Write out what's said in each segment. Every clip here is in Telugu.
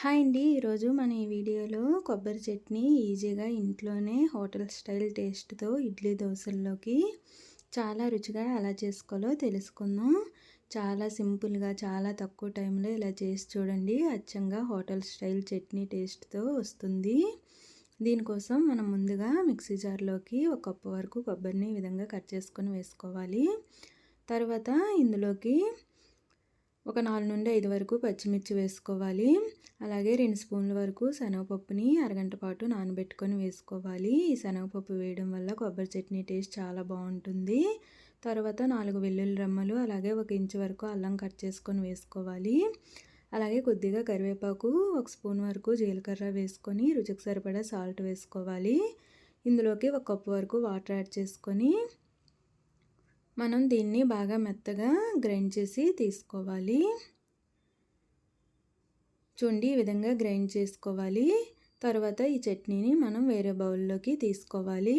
హాయ్ అండి. ఈరోజు మన ఈ వీడియోలో కొబ్బరి చట్నీ ఈజీగా ఇంట్లోనే హోటల్ స్టైల్ టేస్ట్తో ఇడ్లీ దోశల్లోకి చాలా రుచిగా ఎలా చేసుకోవాలో తెలుసుకుందాం. చాలా సింపుల్గా చాలా తక్కువ టైంలో ఇలా చేసి చూడండి. అచ్చంగా హోటల్ స్టైల్ చట్నీ టేస్ట్తో వస్తుంది. దీనికోసం మనం ముందుగా మిక్సీ జార్లోకి ఒక కప్పు వరకు కొబ్బరిని ఈ విధంగా కట్ చేసుకొని వేసుకోవాలి. తర్వాత ఇందులోకి ఒక నాలుగు నుండి ఐదు వరకు పచ్చిమిర్చి వేసుకోవాలి. అలాగే రెండు స్పూన్ల వరకు శనగపప్పుని అరగంట పాటు నానబెట్టుకొని వేసుకోవాలి. ఈ శనగపప్పు వేయడం వల్ల కొబ్బరి చట్నీ టేస్ట్ చాలా బాగుంటుంది. తర్వాత నాలుగు వెల్లుల్లి రమ్మలు అలాగే ఒక ఇంచు వరకు అల్లం కట్ చేసుకొని వేసుకోవాలి. అలాగే కొద్దిగా కరివేపాకు ఒక స్పూన్ వరకు జీలకర్ర వేసుకొని రుచికి సరిపడా సాల్ట్ వేసుకోవాలి. ఇందులోకి ఒక కప్పు వరకు వాటర్ యాడ్ చేసుకొని మనం దీన్ని బాగా మెత్తగా గ్రైండ్ చేసి తీసుకోవాలి. చూడండి ఈ విధంగా గ్రైండ్ చేసుకోవాలి. తర్వాత ఈ చట్నీని మనం వేరే బౌల్లోకి తీసుకోవాలి.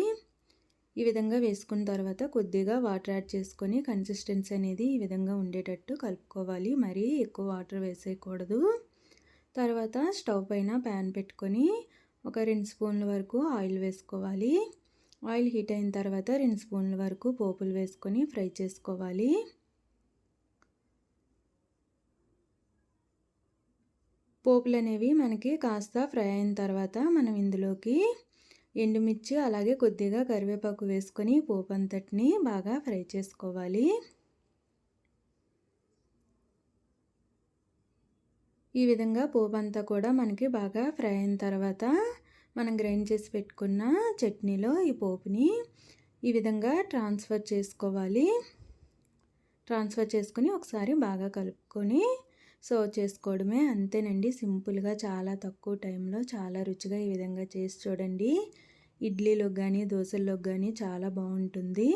ఈ విధంగా వేసుకున్న తర్వాత కొద్దిగా వాటర్ యాడ్ చేసుకొని కన్సిస్టెన్సీ అనేది ఈ విధంగా ఉండేటట్టు కలుపుకోవాలి. మరీ ఎక్కువ వాటర్ వేసేయకూడదు. తర్వాత స్టవ్ పైన ప్యాన్ పెట్టుకొని ఒక రెండు స్పూన్ల వరకు ఆయిల్ వేసుకోవాలి. ఆయిల్ హీట్ అయిన తర్వాత రెండు స్పూన్ల వరకు పోపులు వేసుకొని ఫ్రై చేసుకోవాలి. పోపులు అనేవి మనకి కాస్త ఫ్రై అయిన తర్వాత మనం ఇందులోకి ఎండుమిర్చి అలాగే కొద్దిగా కరివేపాకు వేసుకొని పోపు అంతటిని బాగా ఫ్రై చేసుకోవాలి. ఈ విధంగా పోపు అంతా కూడా మనకి బాగా ఫ్రై అయిన తర్వాత మనం గ్రైండ్ చేసి పెట్టుకున్న చట్నీలో ఈ పోపుని ఈ విధంగా ట్రాన్స్ఫర్ చేసుకోవాలి. ట్రాన్స్ఫర్ చేసుకొని ఒకసారి బాగా కలుపుకొని సర్వ్ చేసుకోవడమే అంతేనండి. సింపుల్గా చాలా తక్కువ టైంలో చాలా రుచిగా ఈ విధంగా చేసి చూడండి. ఇడ్లీలోకి కానీ దోశల్లోకి కానీ చాలా బాగుంటుంది.